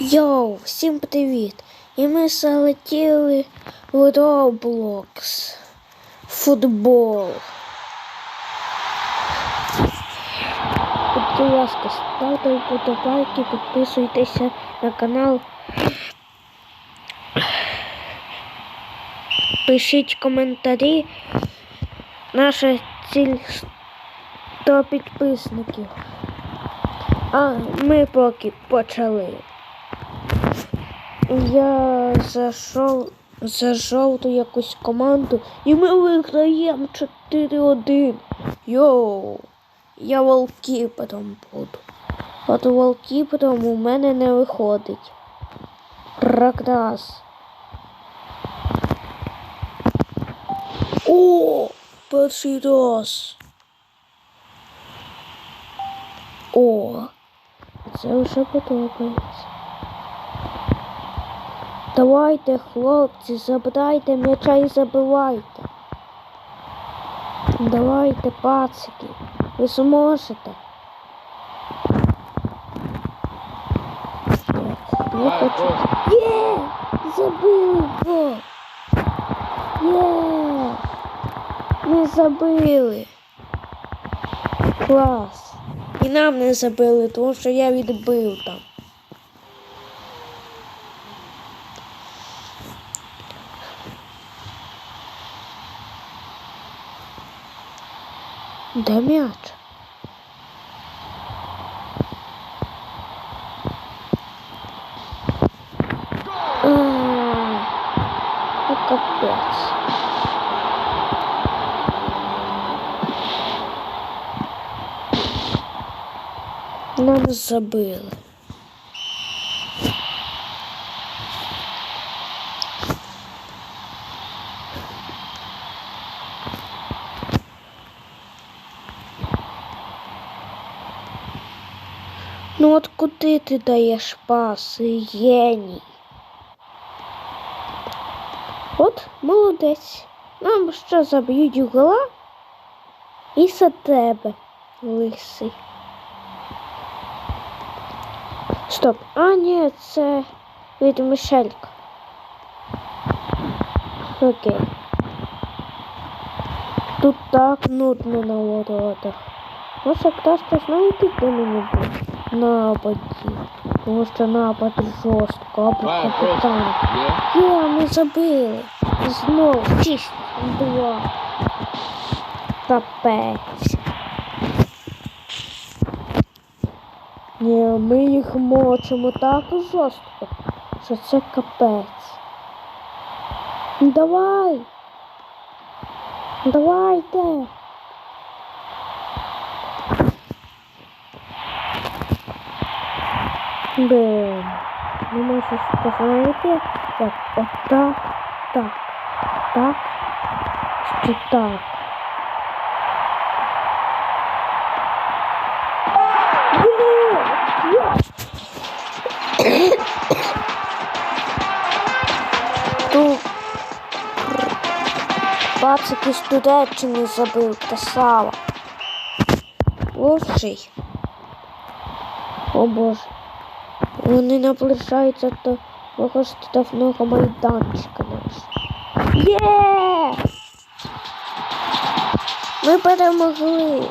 Йоу, всім привіт! І ми залетіли в Roblox. Футбол. Будь ласка, ставте вподобайки, підписуйтеся на канал. Пишіть коментарі. Наша ціль 100 підписників. А ми поки почали. Я зайшов за жовту якусь команду і ми виграємо 4-1. Йоу, я волкіпером буду. От волкіпером у мене не виходить. Раз. О, перший раз. О, це вже подобається. Давайте, хлопці, забирайте м'яча і забивайте. Давайте, пацики, ви зможете. Я хочу. Є! Забили гол! Є! Ми забили. Клас. І нам не забили, тому що я відбив там. Де м'яч? Ну, капець. Нам забили. Ти даєш паси, геній? От молодець. Нам що заб'ють гола і за тебе, лисий. Стоп. А, ні, це від Мишелька. Окей. Тут так нудно на воротах. Може краще знаєте, де мені буде? Нападі. Тому що напад жорстко, Два, капітан. Є? Ми забили. Знову шість, два. Капець. Ні, ми їх мочимо так жорстко, що це капець. Давай. Давайте. Блин. Ну, може, сказати, як отак, так, так, так. Є! Є! Тут пацики з Туреччини забив красава. Лучший. О боже. Вони наближаються до мого штрафного майданчика наш. Є! Ми перемогли.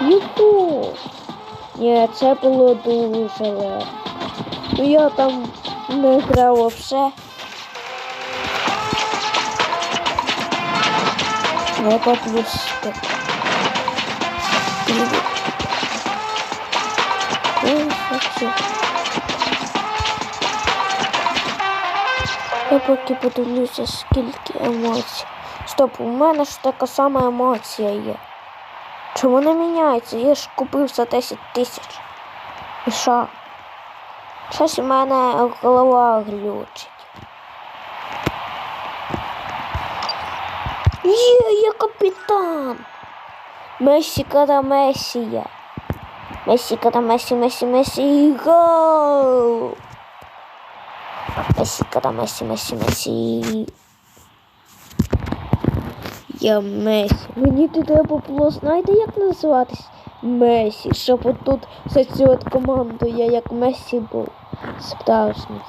Юху! Ні, це було дуже легко. Ну я там не грав все. Я так. Вообще. Я поки подивлюся, скільки емоцій. Стоп, у мене ж така сама емоція є. Чому не міняється? Я ж купив за 10 тисяч. І що? Щось у мене голова глючить. Є, я капітан. Месі кара Месія. Месі кара Месі, Месі, Месі, гол! Месі кара Месі, Месі, Месі. Я Месі. Мені треба було, знаєте, як називатись? Месі, щоб отут за цю от команду я як Месі був. Справжній.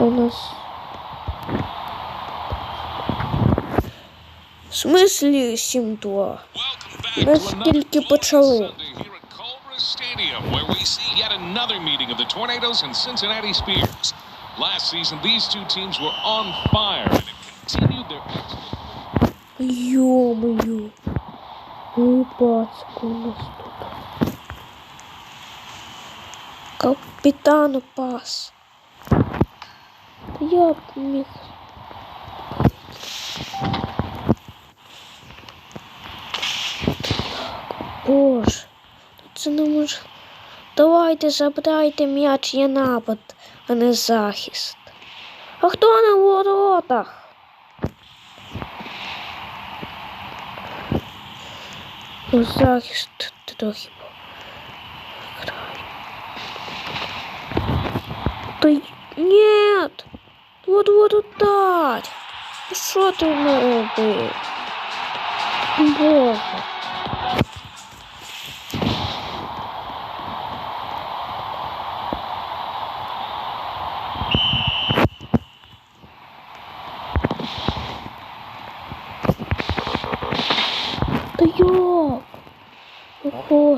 У нас. В смислі 7-2? Ми ж тільки почали. Sunday here at Culver Stadium, where we see yet another meeting of the Tornadoes and Cincinnati Spears. Last season, these two teams were on fire and have continued their excellent Ё-моё. Ну, пацка у нас тут. Капітану пас. Та я б Давайте забирайте м'яч, є напад, а не захист. А хто на воротах? Ну, захист трохи край. Та й- нет! Вот вот ударь! Ну що ти робиш? Боже.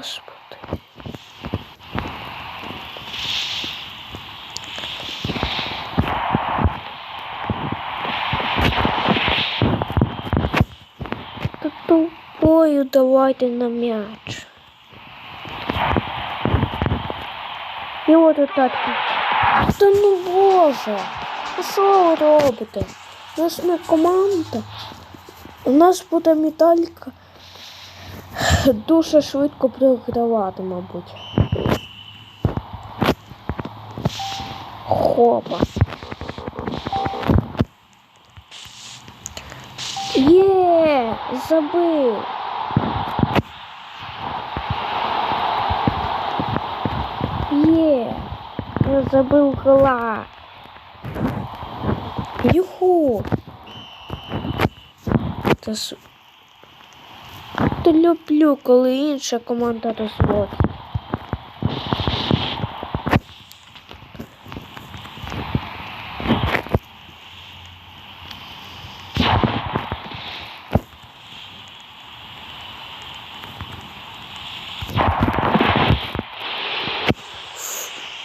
Господи. Та тупою давайте на м'яч. І от отак. Та ну боже! Ну що ви робите? У нас не команда. У нас буде медалька. Дуже швидко програвати, мабуть. Хопа. Є, забив. Є, я забив гола. Юху. Та Та люблю, коли інша команда розводить.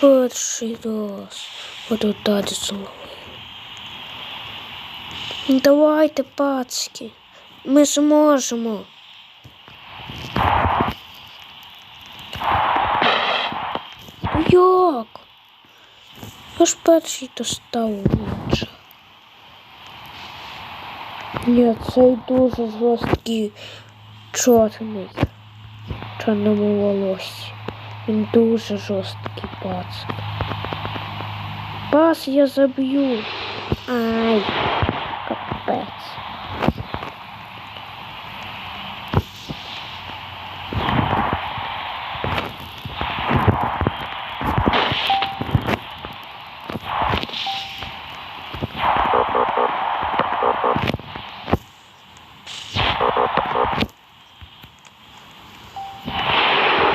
Перший раз буду дати зловив. Давайте, пацки. Ми зможемо. Як? Я ж перший достав м'яч. Ні, цей дуже жорсткий чорний. Чорному волосі. Він дуже жорсткий пацан. Пас я заб'ю. Ай, капець.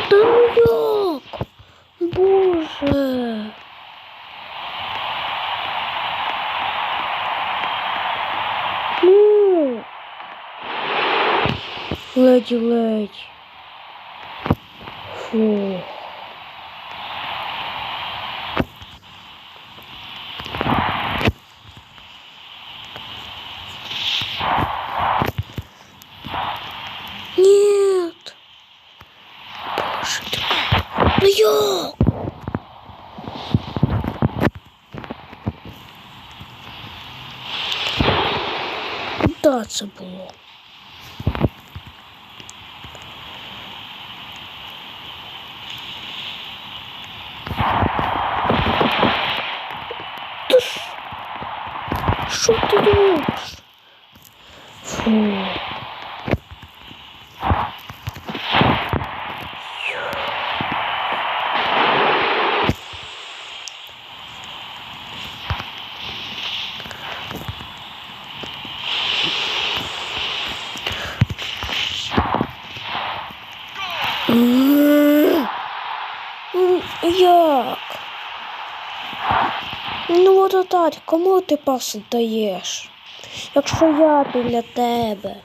Та ну як? Боже. Ну. Ледь-ледь. Фу. Нет. Боже ти. Ну як? Куда це? Ти ж... Що ти робиш? Фу. як? Воротар, кому ти пас даєш? Якщо я біля тебе.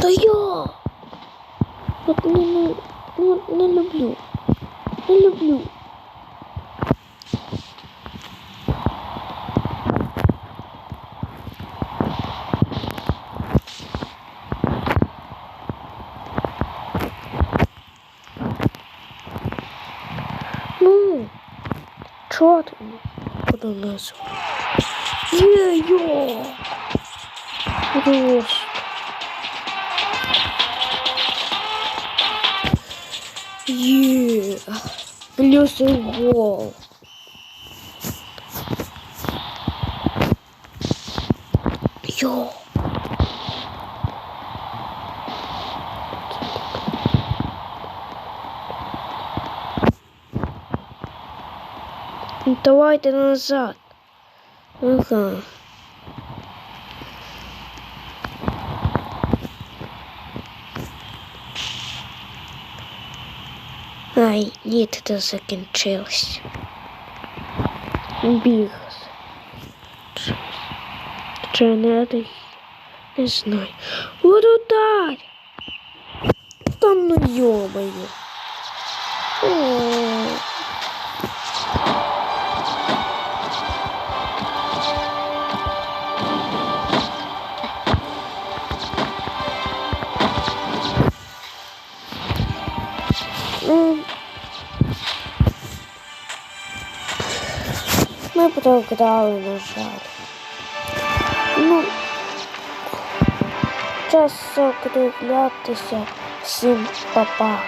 Та я. От не, не, не люблю. Не люблю. Ну, чого ти подонесу? Є, йо! Просто. Є. Плюс і гол. Йо. Давайте назад. Ага. Ай, це закінчилось. Біг. Чи не? Не знаю. Воротар! Та ну йобаю. Ми програли, на жаль. Ну, час закруглятися. Всім па-па.